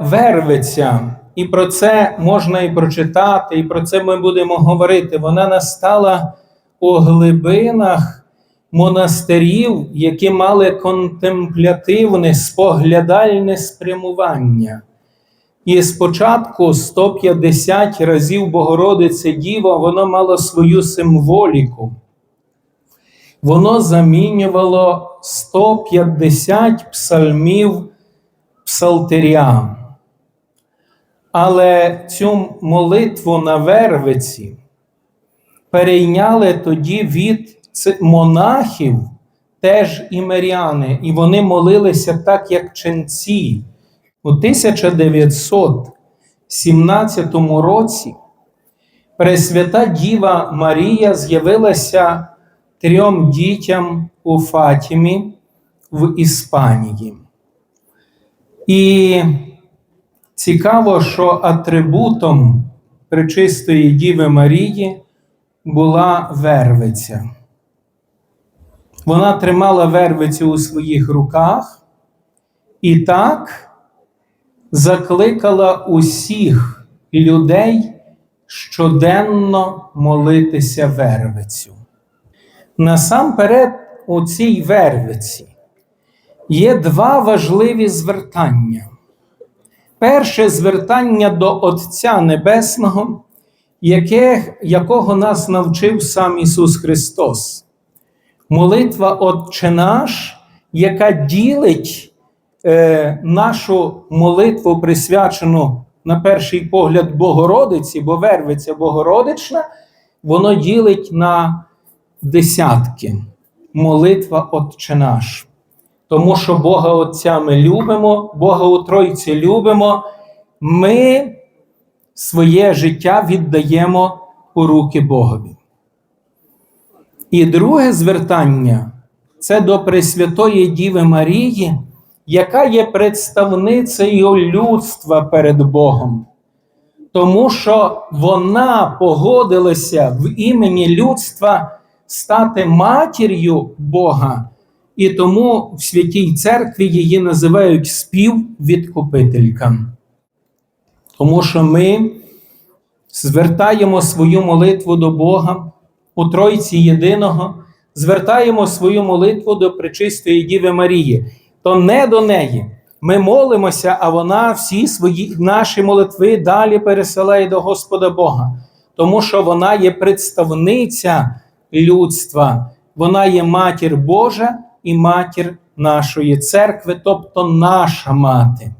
Вервиця, і про це можна і прочитати, і про це ми будемо говорити. Вона настала у глибинах монастирів, які мали контемплятивне, споглядальне спрямування. І спочатку 150 разів Богородице Діво, воно мало свою символіку. Воно замінювало 150 псалмів псалтиря. Але цю молитву на Вервиці перейняли тоді від монахів теж і миряни, і вони молилися так, як ченці. У 1917 році Пресвята Діва Марія з'явилася трьом дітям у Фатімі в Іспанії. І цікаво, що атрибутом Пречистої Діви Марії була вервиця. Вона тримала вервицю у своїх руках і так закликала усіх людей щоденно молитися вервицю. Насамперед, у цій вервиці є два важливі звертання. Перше звертання до Отця Небесного, яке, якого нас навчив сам Ісус Христос. Молитва Отче наш, яка ділить е, нашу молитву, присвячену, на перший погляд, Богородиці, бо вервиця Богородична, воно ділить на десятки. Молитва Отче наш. Тому що Бога Отця ми любимо, Бога у Тройці любимо, ми своє життя віддаємо у руки Богові. І друге звертання це до Пресвятої Діви Марії, яка є представницею людства перед Богом. Тому що вона погодилася в імені людства стати матір'ю Бога. І тому в святій церкві її називають співвідкупителька. Тому що ми звертаємо свою молитву до Бога у Тройці Єдиного, звертаємо свою молитву до Пречистої Діви Марії, то не до неї. Ми молимося, а вона всі свої наші молитви далі пересилає до Господа Бога, тому що вона є представниця людства, вона є матір Божа і матір нашої церкви, тобто наша мати.